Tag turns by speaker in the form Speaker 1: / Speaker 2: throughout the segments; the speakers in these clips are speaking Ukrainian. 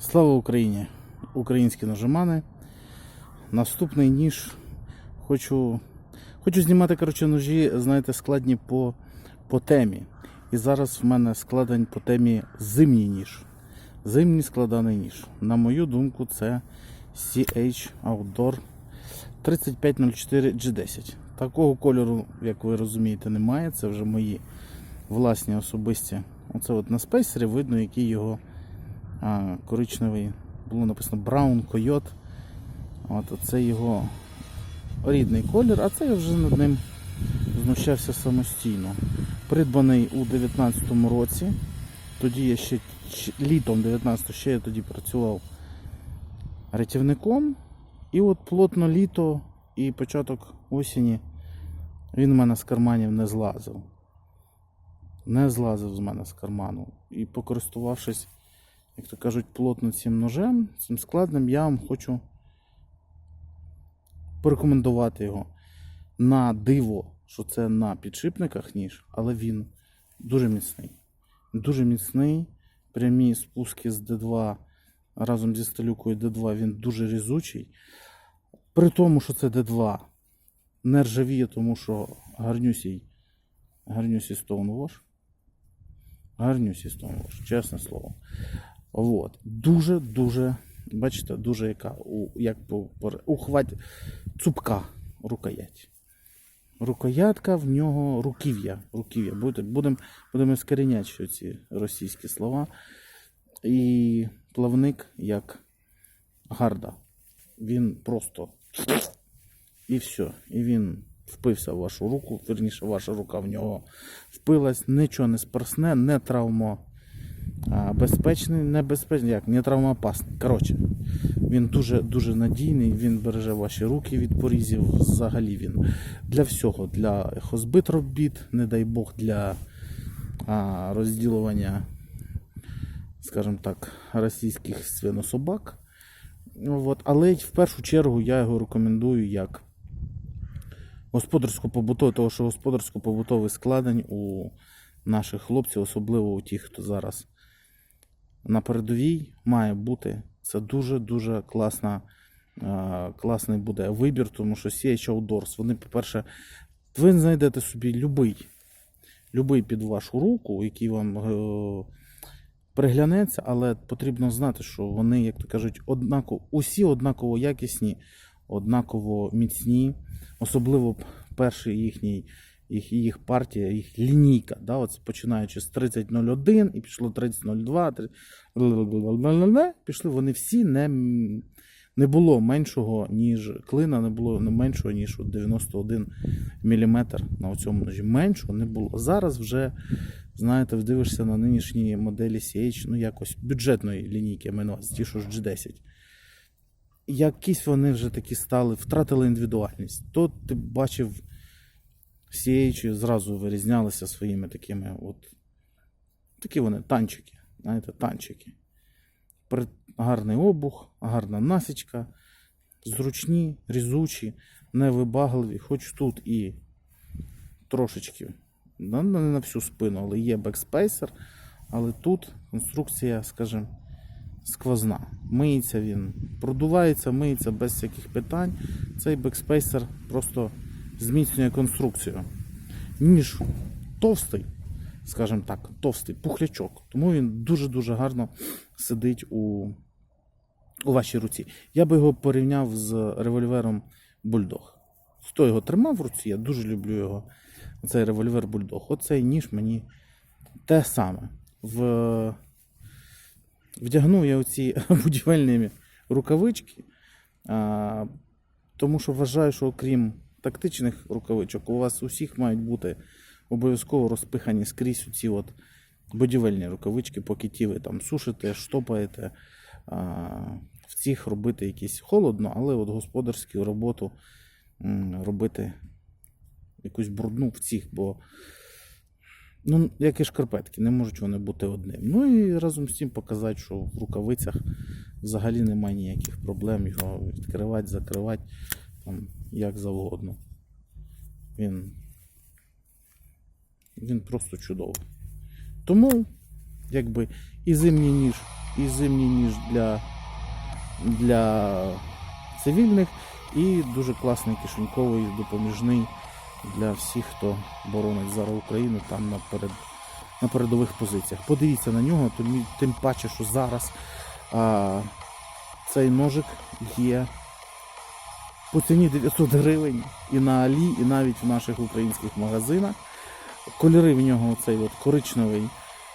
Speaker 1: Слава Україні! Українські ножимани. Наступний ніж. Хочу, хочу знімати коротше, ножі, знаєте, складні по, по темі. І зараз в мене складень по темі зимній ніж. Зимній складаний ніж. На мою думку, це CH Outdoor 3504 G10. Такого кольору, як ви розумієте, немає. Це вже мої власні особисті. Оце от на спейсері видно, який його коричневий. Було написано Brown Coyote. От це його рідний колір, а це я вже над ним знущався самостійно. Придбаний у 19-му році. Тоді я ще літом 19-го ще я тоді працював рятівником. І от плотно літо і початок осені він в мене з карманів не злазив. Не злазив з мене з карману. І покористувавшись, як то кажуть, плотно цим ножем, цим складним, я вам хочу порекомендувати його на диво, що це на підшипниках ніж, але він дуже міцний. Дуже міцний. Прямі спуски з D2 разом зі сталюкою D2 він дуже різучий. При тому, що це D2 не ржавіє, тому що гарнюсій, гарнюсій Stonewash. Гарнюсій Stonewash, чесне слово. От. Дуже-дуже, бачите, дуже яка, у, як по, ухвать, цупка рукоять. Рукоятка в нього руків'я. руків'я. Будемо будем, скоріняти ці російські слова. І плавник як гарда. Він просто і все. І він впився в вашу руку, верніше, ваша рука в нього впилась, нічого не спорсне, не травмо безпечний, небезпечний, як не травмоопасний. Коротше, він дуже дуже надійний, він береже ваші руки від порізів. Взагалі він для всього, для хозбит робіт, не дай Бог, для а, розділування, скажімо так, російських свинособак. От. Але в першу чергу я його рекомендую як господарсько-побутовий, тому що господарсько-побутовий складень у наших хлопців, особливо у тих, хто зараз на передовій, має бути. Це дуже-дуже класна, е, класний буде вибір, тому що CH Outdoors, вони, по-перше, ви знайдете собі любий, любий під вашу руку, який вам е, приглянеться, але потрібно знати, що вони, як то кажуть, однаково, усі однаково якісні, однаково міцні, особливо перший їхній. Їх, їх партія, їх лінійка, да, от починаючи з 30.01 і пішло 30.02, 30... пішли вони всі не, не було меншого, ніж клина, не було не меншого, ніж от 91 мм на цьому ножі. Меншого не було. Зараз вже, знаєте, вдивишся на нинішні моделі CH, ну якось бюджетної лінійки, увазі, ті, що ж G10. Якісь вони вже такі стали, втратили індивідуальність. То ти бачив. CH зразу вирізнялися своїми такими от. Такі вони танчики. Знаєте, танчики. Гарний обух, гарна насічка, зручні, різучі, невибагливі, хоч тут і трошечки, ну, не на всю спину, але є бекспейсер, але тут конструкція, скажімо, сквозна. Миється він, продувається, миється без всяких питань. Цей бекспейсер просто зміцнює конструкцію. Ніж товстий, скажімо так, товстий пухлячок. Тому він дуже-дуже гарно сидить у, у вашій руці. Я би його порівняв з револьвером Бульдог. Хто його тримав в руці, я дуже люблю його. Цей револьвер Бульдог. Оцей ніж мені те саме. В... Вдягнув я оці будівельні рукавички, а, тому що вважаю, що окрім тактичних рукавичок, у вас усіх мають бути обов'язково розпихані скрізь ці от будівельні рукавички, поки ті ви там сушите, штопаєте. В цих робити якісь холодно, але от господарську роботу робити якусь брудну в цих, бо ну, як і шкарпетки, не можуть вони бути одним. Ну і разом з тим показати, що в рукавицях взагалі немає ніяких проблем його відкривати, закривати там, як завгодно. Він, він просто чудовий. Тому, якби і зимній ніж і зимній ніж для, для цивільних, і дуже класний кишеньковий допоміжний для всіх, хто боронить зараз Україну там наперед. на передових позиціях. Подивіться на нього, тим, паче, що зараз а, цей ножик є по ціні 900 гривень і на Алі, і навіть в наших українських магазинах. Кольори в нього цей от коричневий,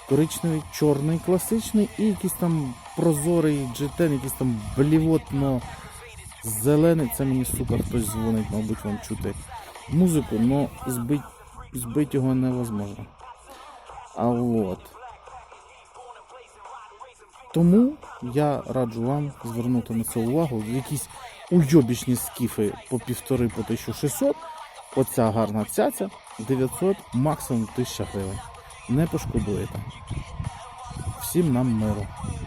Speaker 1: коричневий, чорний, класичний і якийсь там прозорий джетен, якийсь там блівотно зелений. Це мені, сука, хтось дзвонить, мабуть, вам чути музику, але збити збить його невозможно. А от. Тому я раджу вам звернути на це увагу. в Якісь уйобічні скіфи по півтори по 1600. Оця гарна цяця 900, максимум 1000 гривень. Не пошкодуєте. Всім нам миру.